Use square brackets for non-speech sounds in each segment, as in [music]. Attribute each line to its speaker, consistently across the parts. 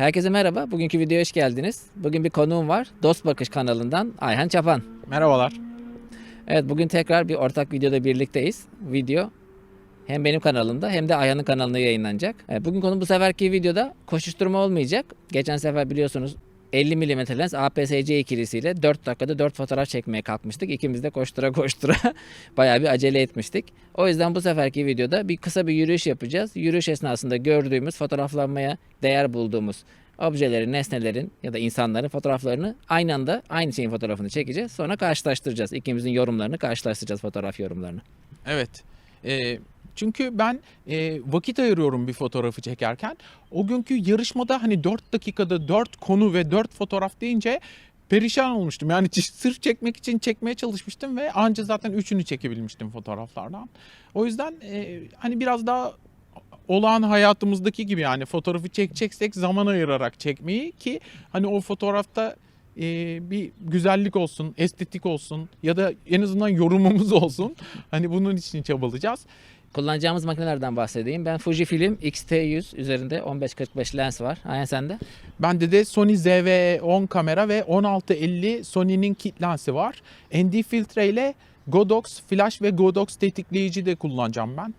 Speaker 1: Herkese merhaba. Bugünkü videoya hoş geldiniz. Bugün bir konuğum var. Dost Bakış kanalından Ayhan Çapan.
Speaker 2: Merhabalar.
Speaker 1: Evet bugün tekrar bir ortak videoda birlikteyiz. Video hem benim kanalımda hem de Ayhan'ın kanalında yayınlanacak. Bugün konu bu seferki videoda koşuşturma olmayacak. Geçen sefer biliyorsunuz 50 mm lens APS-C ikilisiyle 4 dakikada 4 fotoğraf çekmeye kalkmıştık. İkimiz de koştura koştura [laughs] bayağı bir acele etmiştik. O yüzden bu seferki videoda bir kısa bir yürüyüş yapacağız. Yürüyüş esnasında gördüğümüz, fotoğraflanmaya değer bulduğumuz objelerin, nesnelerin ya da insanların fotoğraflarını aynı anda aynı şeyin fotoğrafını çekeceğiz. Sonra karşılaştıracağız. İkimizin yorumlarını karşılaştıracağız fotoğraf yorumlarını.
Speaker 2: Evet. Ee, çünkü ben e, vakit ayırıyorum bir fotoğrafı çekerken. O günkü yarışmada hani 4 dakikada 4 konu ve 4 fotoğraf deyince perişan olmuştum. Yani sırf çekmek için çekmeye çalışmıştım ve anca zaten üçünü çekebilmiştim fotoğraflardan. O yüzden e, hani biraz daha olağan hayatımızdaki gibi yani fotoğrafı çekeceksek zaman ayırarak çekmeyi ki hani o fotoğrafta e, bir güzellik olsun, estetik olsun ya da en azından yorumumuz [laughs] olsun. Hani bunun için çabalayacağız.
Speaker 1: Kullanacağımız makinelerden bahsedeyim. Ben Fujifilm X-T100 üzerinde 15-45 lens var. Aynen sende.
Speaker 2: Bende de Sony ZV-10 kamera ve 1650 Sony'nin kit lensi var. ND filtre ile Godox flash ve Godox tetikleyici de kullanacağım ben.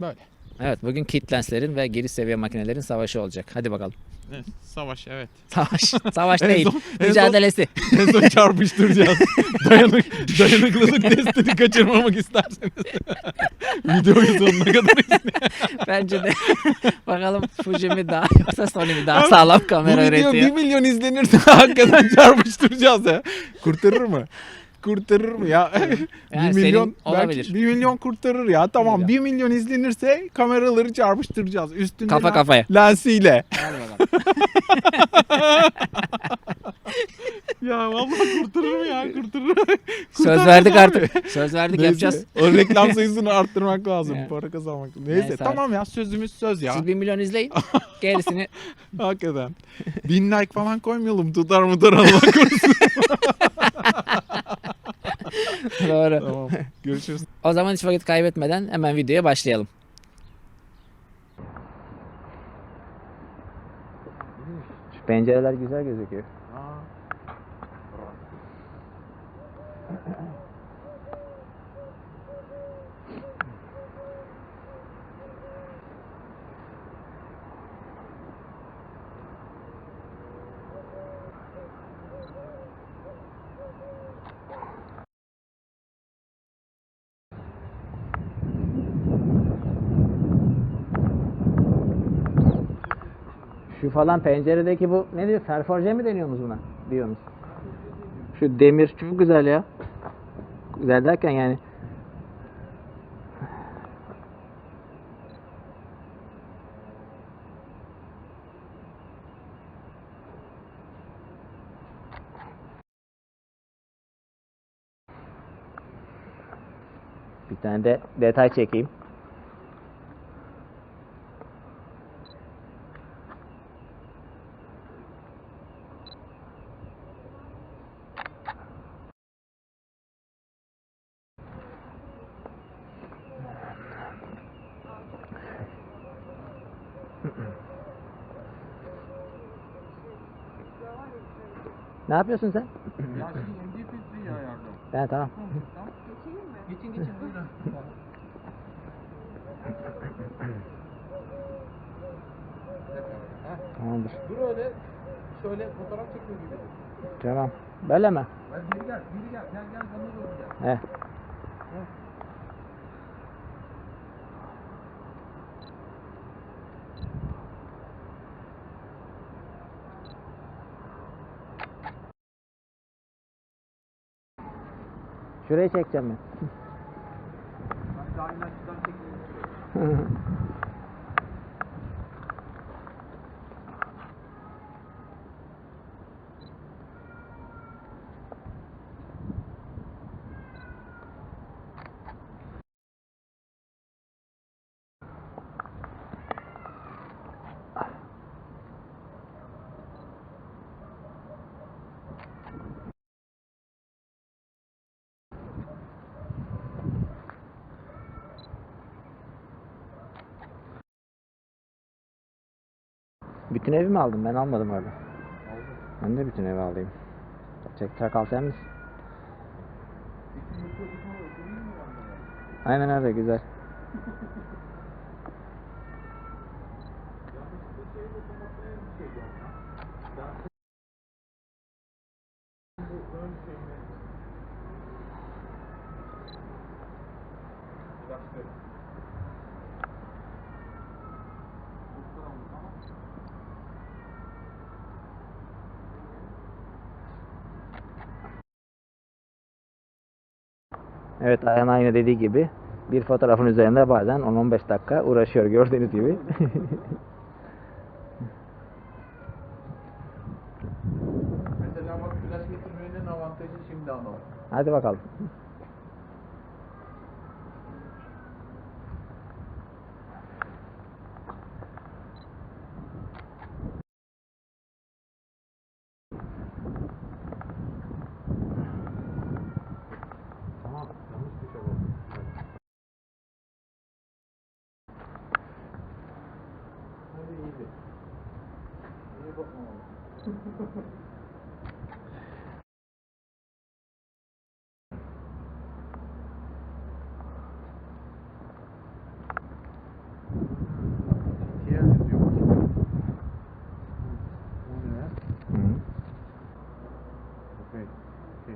Speaker 2: Böyle.
Speaker 1: Evet bugün kit lenslerin ve giriş seviye makinelerin savaşı olacak. Hadi bakalım.
Speaker 2: Evet, savaş evet.
Speaker 1: Savaş. [laughs] Savaş
Speaker 2: En
Speaker 1: değil.
Speaker 2: son- en son-
Speaker 1: Mücadelesi.
Speaker 2: En son çarpıştıracağız. [laughs] Dayanık, dayanıklılık testini kaçırmamak isterseniz. [laughs] Videoyu sonuna kadar izleyin.
Speaker 1: Bence de. Bakalım Fuji mi daha yoksa Sony mi daha sağlam
Speaker 2: Bu
Speaker 1: kamera
Speaker 2: video
Speaker 1: üretiyor.
Speaker 2: 1 milyon izlenirse hakikaten çarpıştıracağız ya. Kurtarır mı? Kurtarır mı ya? [laughs]
Speaker 1: Yani
Speaker 2: 1
Speaker 1: senin
Speaker 2: milyon
Speaker 1: olabilir.
Speaker 2: belki 1 milyon kurtarır ya. Tamam
Speaker 1: Milyon.
Speaker 2: 1 milyon izlenirse kameraları çarpıştıracağız. Üstünde
Speaker 1: Kafa kafaya.
Speaker 2: lensiyle.
Speaker 1: Hadi bakalım. [laughs]
Speaker 2: Ya vallahi kurtarır mı ya? Kurtarır.
Speaker 1: Söz [laughs]
Speaker 2: Kurtarmaz
Speaker 1: verdik
Speaker 2: abi.
Speaker 1: artık. Söz verdik
Speaker 2: Neyse,
Speaker 1: yapacağız.
Speaker 2: O reklam sayısını arttırmak [laughs] lazım.
Speaker 1: Yani.
Speaker 2: Para kazanmak. Neyse,
Speaker 1: Neyse
Speaker 2: tamam ya sözümüz söz ya.
Speaker 1: Siz 1 milyon izleyin. Gerisini [laughs]
Speaker 2: Hakikaten. Bin like falan koymayalım. Tutar mı tutar Allah korusun.
Speaker 1: doğru.
Speaker 2: tamam. Görüşürüz.
Speaker 1: O zaman hiç vakit kaybetmeden hemen videoya başlayalım. Şu pencereler güzel gözüküyor. Şu falan penceredeki bu ne diyor? Perforje mi deniyorsunuz buna? Diyorsunuz. Şu demir çok güzel ya. Güzel derken yani. Bir tane de detay çekeyim. Ne yapıyorsun sen?
Speaker 2: Ya şimdi MD filtreyi ayarladım.
Speaker 1: Ben tamam.
Speaker 2: Geçin geçin buyurun.
Speaker 1: Tamamdır.
Speaker 2: Dur öyle. Şöyle fotoğraf çekiyor gibi.
Speaker 1: Tamam. Böyle mi?
Speaker 2: Gel biri gel, biri gel. Gel gel bana doğru gel.
Speaker 1: He. Şurayı çekeceğim ben. [laughs] Bütün evi mi aldın? Ben almadım orada. Ben de bütün evi alayım. Çek çakal sen misin? Aynen öyle güzel. [laughs] Evet Ayhan aynı dediği gibi bir fotoğrafın üzerinde bazen 10-15 dakika uğraşıyor gördüğünüz gibi. [laughs]
Speaker 2: Mesela bak flash getirmenin avantajı şimdi anladım.
Speaker 1: Hadi bakalım.
Speaker 2: Tamam, yanlış bir şey oldu. Hadi iyiydi. İyi bakma. Diğer yazıyor. O ne?
Speaker 1: Hı.
Speaker 2: Okey. Okey.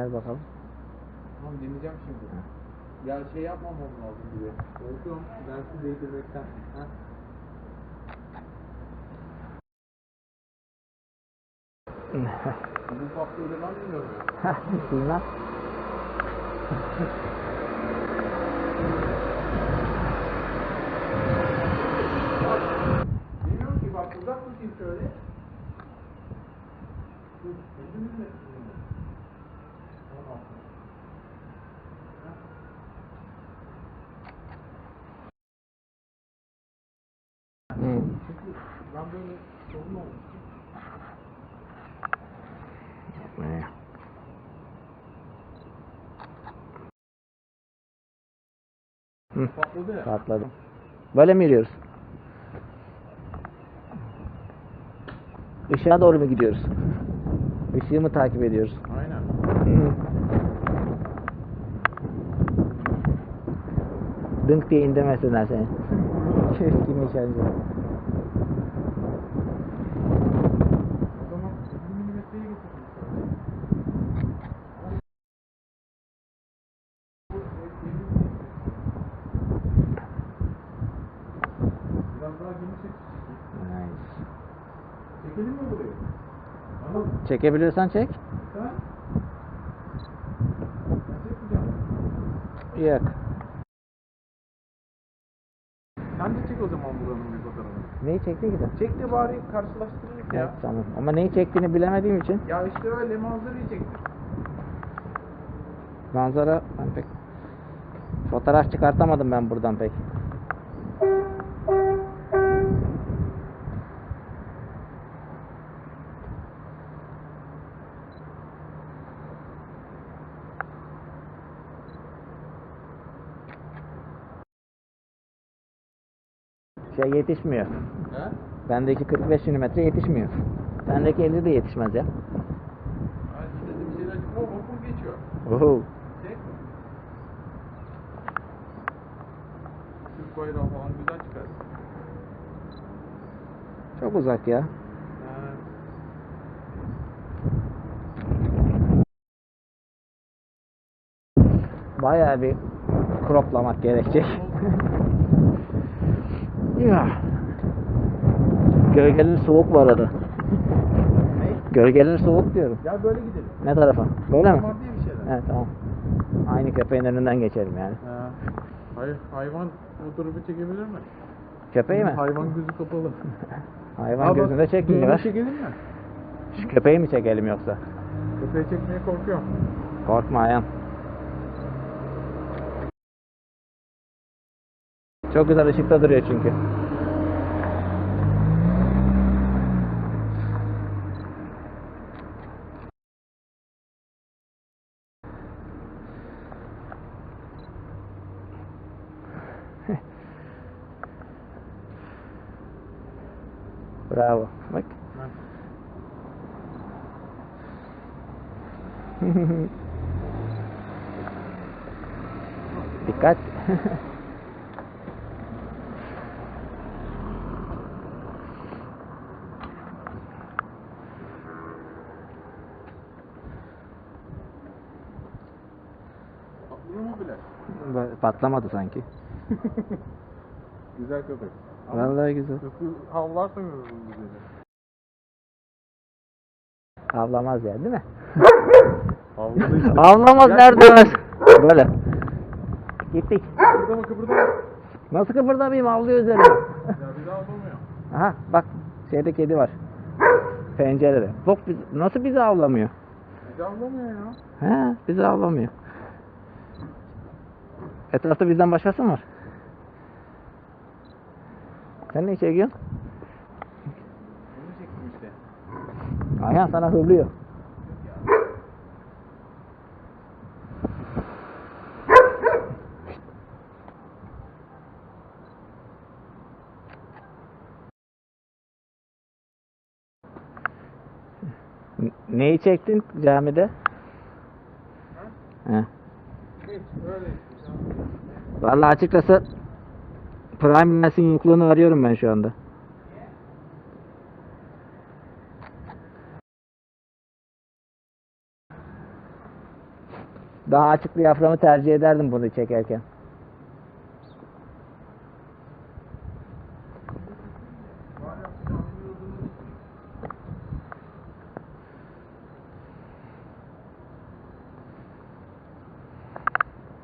Speaker 1: Dener bakalım.
Speaker 2: Tamam deneyeceğim şimdi. Ya şey yapmamam lazım gibi. Korkuyorum dersi değdirmekten. Ha? [laughs] Bu faktörü ben bilmiyorum.
Speaker 1: Bilmem.
Speaker 2: Bilmiyorum ki bak uzak tutayım şöyle. Dur, gözümün de Tamam.
Speaker 1: Hı.
Speaker 2: Çünkü ben böyle sorun olmuştum.
Speaker 1: Ne? Hı.
Speaker 2: Patladı ya.
Speaker 1: Patladı. Böyle mi yürüyoruz? Işığa doğru mu gidiyoruz? Işığı mı takip ediyoruz?
Speaker 2: Aynen.
Speaker 1: Dınk diye indirmesinler seni. [laughs] Kim işaretli?
Speaker 2: O zaman 20 milimetreye getirdim şöyle. Biraz daha geniş açı.
Speaker 1: Nice.
Speaker 2: Çekelim mi burayı? Mı?
Speaker 1: Çekebiliyorsan çek.
Speaker 2: Çekmeyeceğim.
Speaker 1: Yok.
Speaker 2: Sen de çek o zaman buranın bir fotoğrafını.
Speaker 1: Neyi çekti ki de?
Speaker 2: Çek de bari karşılaştırırız ya.
Speaker 1: Evet, tamam. Ama neyi çektiğini bilemediğim için
Speaker 2: Ya işte öyle manzarayı çektik.
Speaker 1: manzara ben pek fotoğraf çıkartamadım ben buradan pek. Şey yetişmiyor.
Speaker 2: He?
Speaker 1: Bendeki 45 mm yetişmiyor. Bendeki 50 de yetişmez ya. Oho.
Speaker 2: Çek. Türk bayrağı falan güzel çıkar.
Speaker 1: Çok uzak ya. Bayağı bir kroplamak gerekecek. [laughs] ya. Gölgeler soğuk bu arada.
Speaker 2: Ne?
Speaker 1: Gölgeler soğuk diyorum.
Speaker 2: Gel böyle gidelim.
Speaker 1: Ne tarafa? Böyle mi?
Speaker 2: Var diye bir şeyler.
Speaker 1: Evet tamam. Aynı köpeğin önünden geçelim yani.
Speaker 2: He. Hayır, hayvan fotoğrafı çekebilir mi?
Speaker 1: Köpeği mi?
Speaker 2: Hayvan gözü kapalı. [laughs]
Speaker 1: Hayvan
Speaker 2: bak,
Speaker 1: gözünde çekmiyor.
Speaker 2: çekelim mi?
Speaker 1: Şu köpeği mi çekelim yoksa?
Speaker 2: Köpeği çekmeye korkuyorum.
Speaker 1: Korkma Ayhan. Çok güzel ışıkta duruyor çünkü. Bravo. Bak. Dikkat. Patlamadı sanki. [laughs]
Speaker 2: Güzel köpek.
Speaker 1: Vallahi güzel.
Speaker 2: Havlarsa görürüm bizi.
Speaker 1: Avlamaz ya değil mi?
Speaker 2: Havladı işte. [laughs]
Speaker 1: Avlamaz nerede var? Böyle. Gittik.
Speaker 2: Kıpırdama kıpırdama.
Speaker 1: Nasıl kıpırdamayayım avlıyor üzerine.
Speaker 2: Ya bir daha avlamıyor.
Speaker 1: Aha bak şeyde kedi var. Pencerede. Bak biz- nasıl bizi avlamıyor?
Speaker 2: Daha avlamıyor ya.
Speaker 1: He bizi avlamıyor. Etrafta bizden başkası mı var? Sen ne çekiyorsun?
Speaker 2: Bunu çektim işte.
Speaker 1: Ayhan sana hırlıyor. Neyi çektin camide? He.
Speaker 2: Hiç öyle
Speaker 1: Vallahi açıkçası Prime Lens'in yokluğunu arıyorum ben şu anda. Daha açık bir diyaframı tercih ederdim bunu çekerken.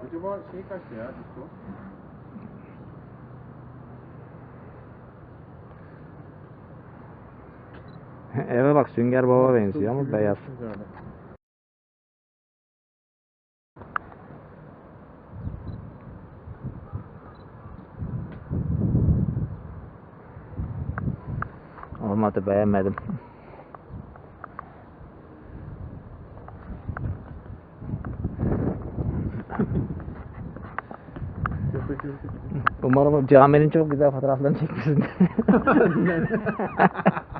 Speaker 2: Acaba şey kaçtı ya Disko? [laughs]
Speaker 1: Eve bak Sünger Baba benziyor ama beyaz. Olmadı beğenmedim. Umarım caminin çok güzel fotoğraflarını çekmişsindir.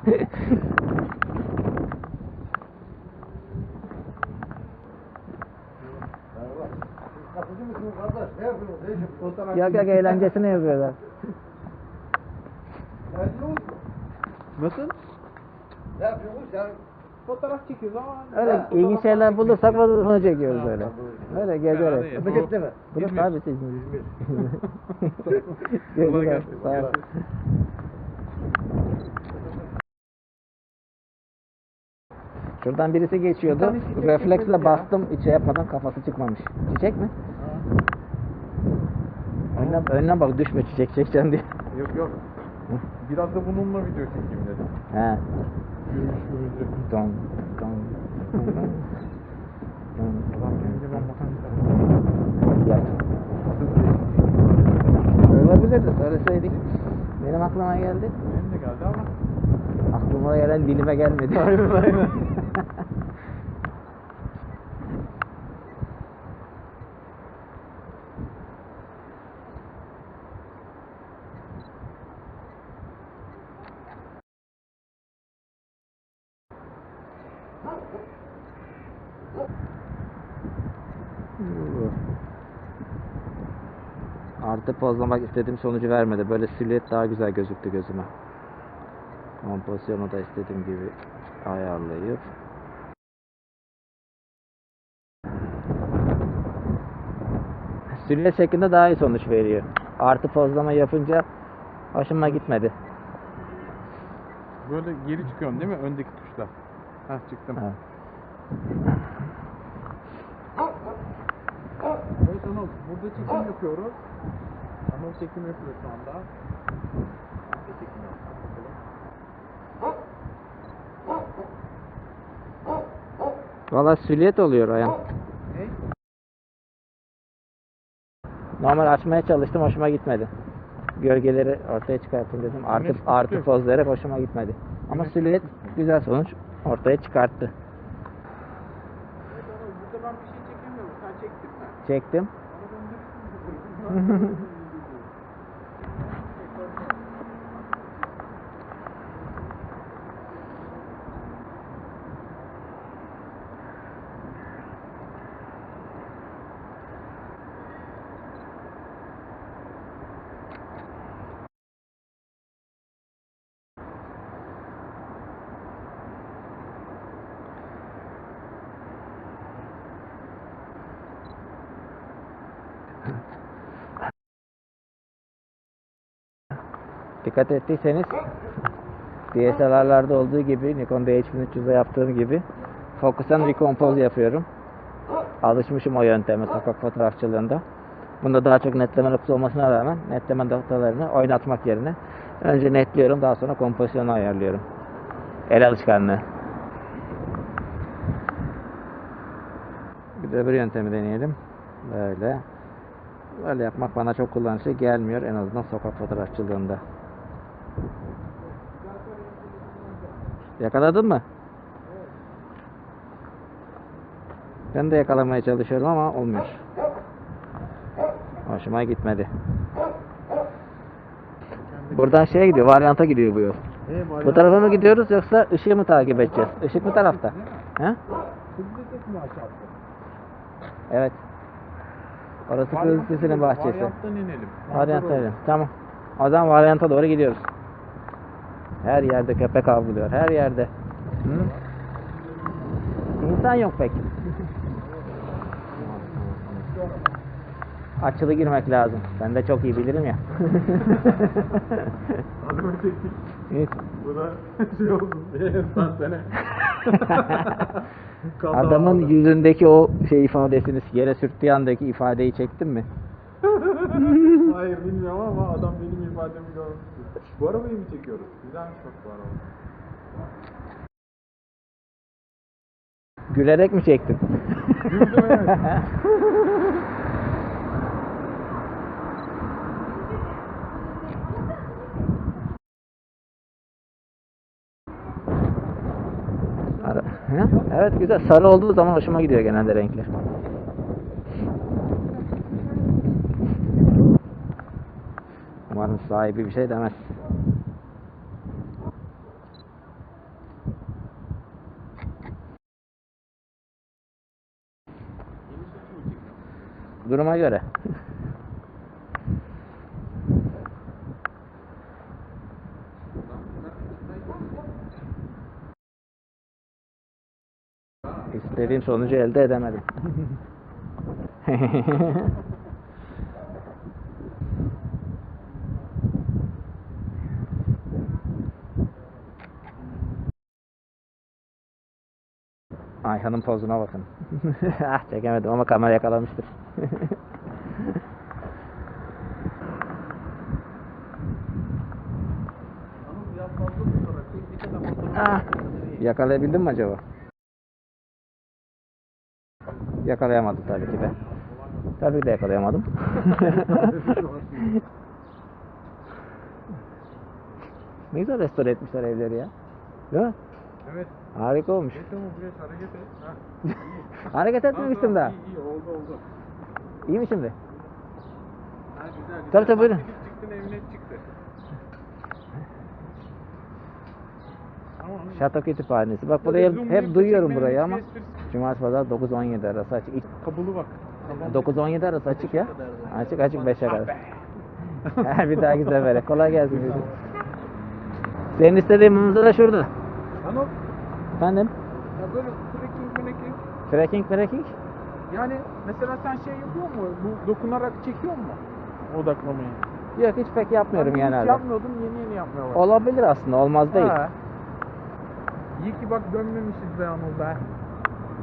Speaker 1: [laughs] [laughs]
Speaker 3: Kapıcı mısınız kardeş? Ne yapıyorsunuz? Ne için? Fotoğraf
Speaker 1: yok yok eğlencesine yapıyorlar.
Speaker 2: Nasıl?
Speaker 3: Ne yapıyorsunuz? Yani
Speaker 2: Fotoğraf çekiyoruz ama.
Speaker 1: Öyle ilginç şeyler bulursak fotoğrafını çekiyoruz öyle. Öyle gezerek.
Speaker 2: Herhalde
Speaker 3: memlekette mi?
Speaker 1: Burası
Speaker 2: İzmir.
Speaker 1: abi siz İzmir. Güzel, [laughs]
Speaker 2: gelsin.
Speaker 1: sağ ol. Şuradan birisi geçiyordu. Refleksle bastım hiç şey yapmadan kafası çıkmamış. Çiçek mi? Önden, önden bak düşme çiçek çekeceğim diye.
Speaker 2: Yok yok. Biraz da bununla video çekeyim dedim.
Speaker 1: He. Don, don, don, don.
Speaker 2: Adam gelince ben bakan
Speaker 1: Yap. Olabilirdi söyleseydik. Benim aklıma geldi.
Speaker 2: Benim de geldi ama.
Speaker 1: Aklıma gelen dilime gelmedi.
Speaker 2: Aynen, aynen.
Speaker 1: Artı pozlamak istediğim sonucu vermedi. Böyle silüet daha güzel gözüktü gözüme. Kompozisyonu da istediğim gibi ayarlayıp Silüet şeklinde daha iyi sonuç veriyor. Artı pozlama yapınca hoşuma gitmedi.
Speaker 2: Böyle geri çıkıyorsun değil mi? Öndeki tuşla. Heh çıktım. Evet Anıl, burada çekim yapıyoruz. Anıl çekim yapıyor şu anda. De çekim bakalım.
Speaker 1: Valla silüet oluyor.
Speaker 2: Ne?
Speaker 1: Normal açmaya çalıştım hoşuma gitmedi. Gölgeleri ortaya çıkartayım dedim. Artı, artı pozları hoşuma gitmedi. Ama silüet güzel sonuç ortaya çıkarttı.
Speaker 2: Evet Anıl, burada ben bir şey çekemiyorum. Sen çektin mi?
Speaker 1: Çektim. [laughs] Dikkat ettiyseniz DSLR'larda olduğu gibi Nikon D5300'de yaptığım gibi focus and recompose yapıyorum. Alışmışım o yönteme sokak fotoğrafçılığında. Bunda daha çok netleme noktası olmasına rağmen netleme noktalarını oynatmak yerine önce netliyorum daha sonra kompozisyonu ayarlıyorum. El alışkanlığı. Bir de öbür yöntemi deneyelim. Böyle. Böyle yapmak bana çok kullanışlı gelmiyor en azından sokak fotoğrafçılığında. Yakaladın mı? Ben de yakalamaya çalışıyorum ama olmuyor. Hoşuma gitmedi. Buradan şeye gidiyor, varyanta gidiyor bu yol. Bu tarafa mı gidiyoruz yoksa ışığı mı takip edeceğiz? Işık mı tarafta? He? Evet. Orası Kız Lisesi'nin bahçesi.
Speaker 2: Varyanttan inelim.
Speaker 1: Varyanta inelim. Tamam. O zaman varyanta doğru gidiyoruz. Her yerde köpek avlıyor. Her yerde. Hı? İnsan yok pek. Açılı girmek lazım. Ben de çok iyi bilirim ya.
Speaker 2: Adamı çektik.
Speaker 1: Evet.
Speaker 2: Buna şey olsun. Sen sene. [laughs]
Speaker 1: Adamın yüzündeki o şey ifadesini yere sürttüğü andaki ifadeyi çektin mi?
Speaker 2: Hayır bilmiyorum ama adam benim ifademi görmüştü. Bu arabayı mı çekiyoruz? Güzelmiş bak bu araba.
Speaker 1: Gülerek mi çektin?
Speaker 2: Güldüm [laughs] evet.
Speaker 1: Ara-? Evet güzel. Sarı olduğu zaman hoşuma gidiyor genelde renkler. Umarım sahibi bir şey demez. Duruma göre. İstediğim sonucu elde edemedim. [laughs] Ayhan'ın pozuna bakın. [laughs] ah çekemedim ama kamera yakalamıştır. [laughs] ah, yakalayabildin mi acaba? Yakalayamadım tabii ki de. Tabii de yakalayamadım. [laughs] ne güzel restore etmişler evleri ya. Değil mi?
Speaker 2: Evet.
Speaker 1: Harika olmuş.
Speaker 2: Geç ama buraya [laughs] hareket et. Ha.
Speaker 1: Hareket etmemiştim daha.
Speaker 2: İyi iyi oldu oldu.
Speaker 1: İyi mi şimdi?
Speaker 2: Ha güzel güzel.
Speaker 1: Tabii, tabii, buyurun.
Speaker 2: Gidip Çıktın evine çıktı. Tamam.
Speaker 1: Şato kütüphanesi. Bak burayı hep, duyuyorum burayı ama. Cumartesi pazar 9-17 arası açık. İlk-
Speaker 2: Kabulu bak. Tamam.
Speaker 1: 9-17 arası açık ya. Açık açık 5'e kadar. Her bir dahaki sefere. Kolay gelsin. [laughs] Senin istediğin manzara şurada.
Speaker 2: Ama
Speaker 1: Efendim?
Speaker 2: ya böyle trekking trekking.
Speaker 1: Trekking trekking.
Speaker 2: Yani mesela sen şey yapıyor mu? Bu dokunarak çekiyor mu? Odaklamayı.
Speaker 1: Yok hiç pek yapmıyorum
Speaker 2: hiç
Speaker 1: genelde.
Speaker 2: yapmıyordum yeni yeni yapmaya başladım.
Speaker 1: Olabilir aslında olmaz değil.
Speaker 2: Ha. İyi ki bak dönmemişiz be Anıl be.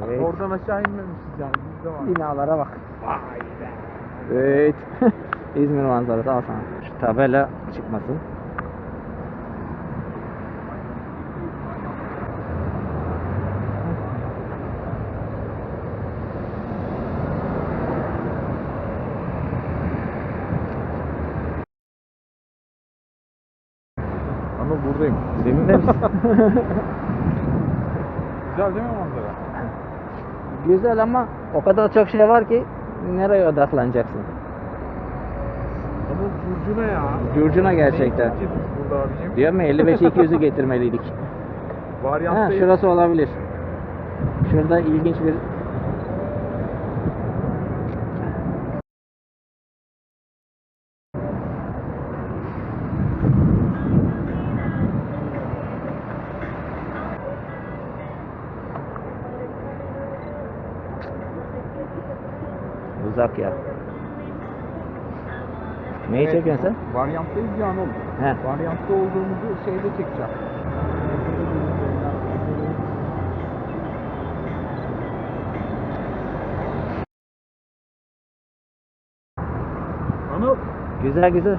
Speaker 1: Evet.
Speaker 2: Oradan aşağı inmemişiz yani bizde var.
Speaker 1: Binalara bak.
Speaker 2: Vay be.
Speaker 1: Evet. [laughs] İzmir manzarası al sana. Şu tabela çıkmasın.
Speaker 2: Anıl buradayım.
Speaker 1: Zeminde misin?
Speaker 2: Güzel değil mi manzara?
Speaker 1: Güzel ama o kadar çok şey var ki nereye odaklanacaksın?
Speaker 2: Anıl curcuna ya.
Speaker 1: Curcuna gerçekten.
Speaker 2: Burada abicim?
Speaker 1: Diyorum ya 55'e 200'ü [laughs] getirmeliydik. Ha,
Speaker 2: Varyantta
Speaker 1: şurası olabilir. Şurada ilginç bir Uzak ya. Neyi çekiyorsun sen?
Speaker 2: Varyanttayız ya Anıl.
Speaker 1: He.
Speaker 2: Varyantta olduğumuzu şeyde çekeceğim. Anıl
Speaker 1: Güzel güzel.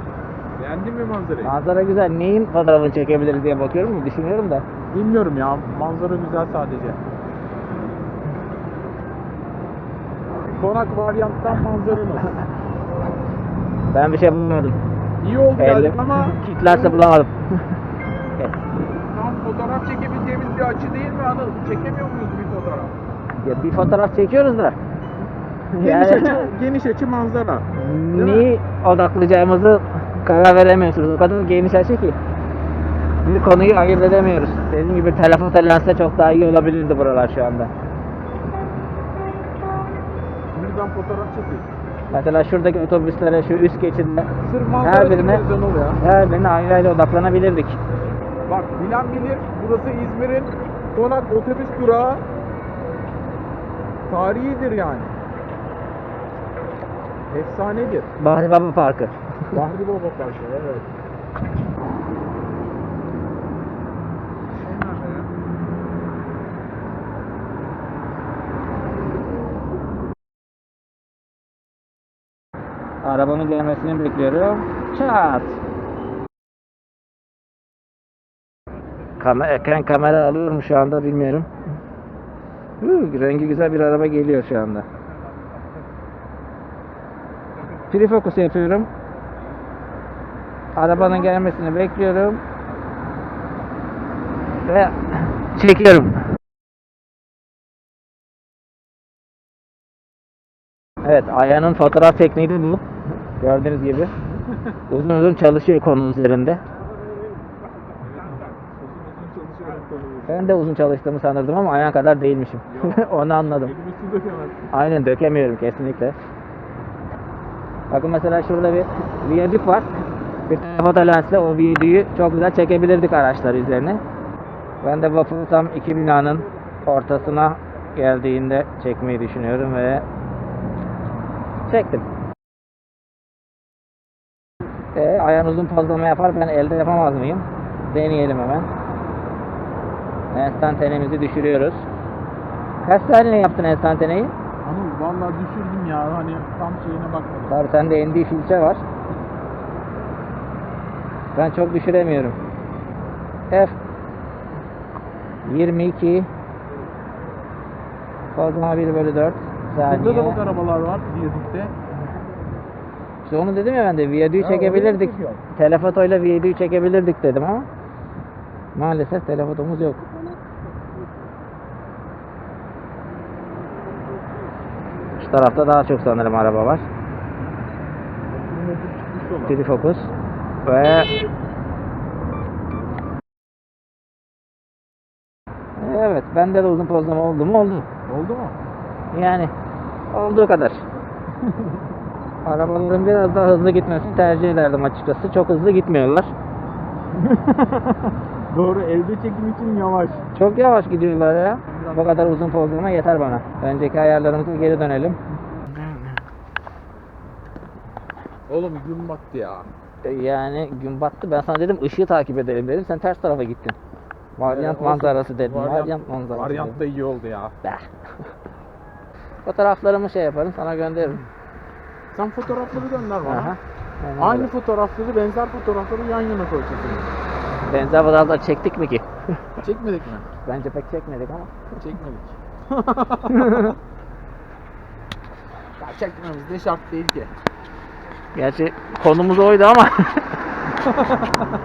Speaker 1: [laughs]
Speaker 2: beğendin mi manzarayı?
Speaker 1: Manzara güzel. Neyin fotoğrafını çekebiliriz diye bakıyorum. Düşünüyorum da.
Speaker 2: Bilmiyorum ya manzara güzel sadece. Konak varyanttan manzara nasıl? [laughs]
Speaker 1: Ben bir şey bulmadım.
Speaker 2: İyi oldu
Speaker 1: Elim
Speaker 2: ama
Speaker 1: kilitlerse bulamadım. [laughs]
Speaker 2: tam fotoğraf çekebileceğimiz bir açı değil mi Anıl? Çekemiyor muyuz bir fotoğraf?
Speaker 1: ya bir fotoğraf çekiyoruz da.
Speaker 2: Geniş
Speaker 1: Yani
Speaker 2: açı, [laughs] geniş açı manzara.
Speaker 1: Neyi odaklayacağımızı karar veremiyoruz. O kadar geniş açı ki. Bir konuyu ayırt edemiyoruz. Dediğim gibi telefoto lensle çok daha iyi olabilirdi buralar şu anda.
Speaker 2: Buradan fotoğraf çekiyor.
Speaker 1: Mesela şuradaki otobüslere, şu üst geçidine
Speaker 2: Sırf manzara
Speaker 1: her birine,
Speaker 2: ya.
Speaker 1: her birine ayrı ayrı odaklanabilirdik.
Speaker 2: Bak bilen bilir burası İzmir'in konak otobüs durağı. Tarihidir yani. Efsanedir.
Speaker 1: Bahri Baba Parkı.
Speaker 2: Bahri Baba Parkı evet.
Speaker 1: Arabanın gelmesini bekliyorum. Çat. Kam ekran kamera alıyorum şu anda bilmiyorum. Huu, rengi güzel bir araba geliyor şu anda. Prefokus yapıyorum. Arabanın gelmesini bekliyorum. Ve çekiyorum. Evet, Aya'nın fotoğraf tekniği de bu. Gördüğünüz gibi. Uzun uzun çalışıyor konu üzerinde. Ben de uzun çalıştığımı sanırdım ama Ay'a kadar değilmişim. [laughs] Onu anladım. Aynen dökemiyorum kesinlikle. Bakın mesela şurada bir viyadük var. Bir foto lensle o viyadüğü çok güzel çekebilirdik araçlar üzerine. Ben de vapuru tam iki binanın ortasına geldiğinde çekmeyi düşünüyorum ve çektim. E, ayağın uzun pozlama yapar ben elde yapamaz mıyım? Deneyelim hemen. Enstantanemizi düşürüyoruz. Kaç saniye yaptın enstantaneyi?
Speaker 2: Anıl vallahi düşürdüm ya hani tam şeyine bakmadım.
Speaker 1: Tabii sende ND filtre var. Ben çok düşüremiyorum. F 22 Kozma 1 bölü 4
Speaker 2: Burada da
Speaker 1: saniye.
Speaker 2: bak arabalar var viyadükte.
Speaker 1: İşte onu dedim ya ben de viyadüğü çekebilirdik. Telefotoyla viyadüğü çekebilirdik dedim ama maalesef telefotomuz yok. Şu tarafta daha çok sanırım araba var. Free focus ve Evet, bende de uzun pozlama oldu mu? Oldu.
Speaker 2: Oldu mu?
Speaker 1: Yani olduğu kadar. [laughs] Arabaların biraz daha hızlı gitmesini tercih ederdim açıkçası. Çok hızlı gitmiyorlar. [laughs]
Speaker 2: Doğru elde çekim için yavaş.
Speaker 1: Çok yavaş gidiyorlar ya. Bu kadar uzun pozlama yeter bana. Önceki ayarlarımıza geri dönelim.
Speaker 2: Oğlum gün battı ya.
Speaker 1: E, Yani gün battı. Ben sana dedim ışığı takip edelim dedim. Sen ters tarafa gittin. Varyant
Speaker 2: Ee, olsun.
Speaker 1: manzarası dedim.
Speaker 2: Varyant-
Speaker 1: Varyant, manzarası.
Speaker 2: Varyant da iyi oldu ya.
Speaker 1: Bah. [laughs] Fotoğraflarımı şey yaparım sana gönderirim.
Speaker 2: Sen fotoğrafları gönder bana.
Speaker 1: Aha. Aynen
Speaker 2: Aynı
Speaker 1: öyle.
Speaker 2: fotoğrafları, benzer fotoğrafları yan yana koyacağız.
Speaker 1: Benzer fotoğraflar çektik mi ki? [laughs]
Speaker 2: Çekmedik mi?
Speaker 1: Bence pek çekmedik ama.
Speaker 2: Çekmedik. [laughs] ya çekmemiz de şart değil ki.
Speaker 1: Gerçi konumuz oydu ama. [laughs]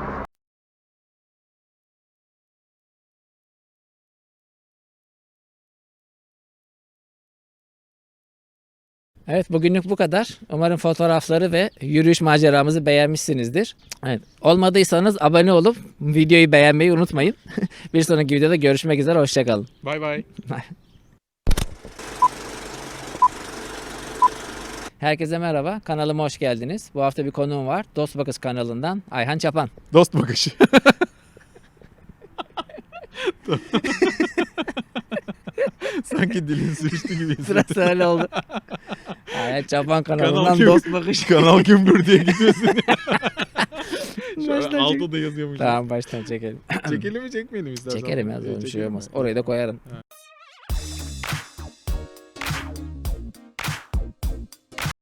Speaker 1: Evet bugünlük bu kadar. Umarım fotoğrafları ve yürüyüş maceramızı beğenmişsinizdir. Evet, olmadıysanız abone olup videoyu beğenmeyi unutmayın. [laughs] Bir sonraki videoda görüşmek üzere. Hoşçakalın.
Speaker 2: Bay bay.
Speaker 1: Herkese merhaba. Kanalıma hoş geldiniz. Bu hafta bir konuğum var. Dost Bakış kanalından Ayhan Çapan.
Speaker 2: Dost bakışı. [laughs] [laughs] Sanki dilin sürçtü gibi [laughs]
Speaker 1: Sırası öyle oldu. [laughs] Ayhan Çapan kanalından
Speaker 2: Kanal kim?
Speaker 1: Dost Bakış.
Speaker 2: Kanal gümbür diye gidiyorsun.
Speaker 1: Baştan çek.
Speaker 2: Altta da yazıyormuş.
Speaker 1: Tamam baştan çekelim.
Speaker 2: Çekelim mi çekmeyelim istersen?
Speaker 1: Çekerim ya.
Speaker 2: Ee,
Speaker 1: Bir şey
Speaker 2: çekelim
Speaker 1: olmaz.
Speaker 2: mi?
Speaker 1: Orayı da koyarım.